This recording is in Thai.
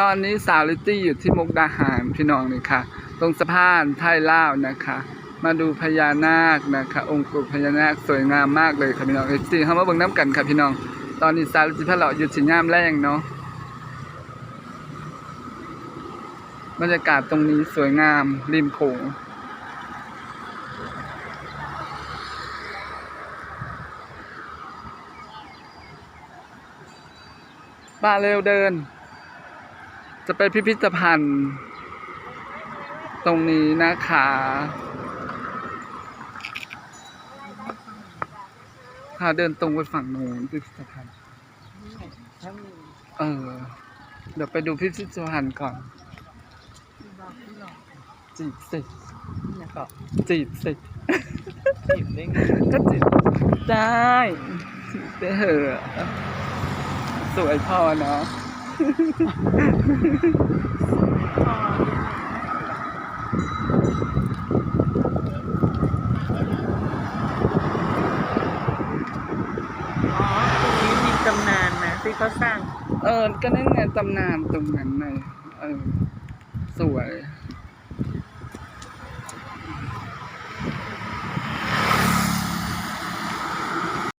ตอนนี้สาวลิตี้อยู่ที่มุกดาหารพี่น้องนี่ค่ะ ตรงสะพานไทยลาวนะคะ มาดูพญานาคนะคะ องค์ปู่พญานาคสวยงามมากเลยค่ะพี่น้องเอฟซีเข้ามาเบิ่งน้ำกันค่ะพี่น้อง ตอนนี้สาวลิตตี้พะเลาะอยู่สิงามแรงเนาะบรรยากาศตรงนี้สวยงามริมโขงมาเร็วเดิน จะไปพิพิธภัณฑ์ ตรงนี้นะคะค่ะเดินตรงไปฝั่งโน้นพิพิธภัณฑ์ทั้งเออ เดี๋ยวไปดูพิพิธภัณฑ์ก่อนบอกที่หลอกจีบสินะก็จีบสิจีบได้ไงก็จีบได้ได้เหอะสวยพอเนาะอ๋อ ตรงนี้มีตำนานนะที่เขาสร้าง เออ ก็นั่นไงตำนานตรงนั้นเลยเออ สวย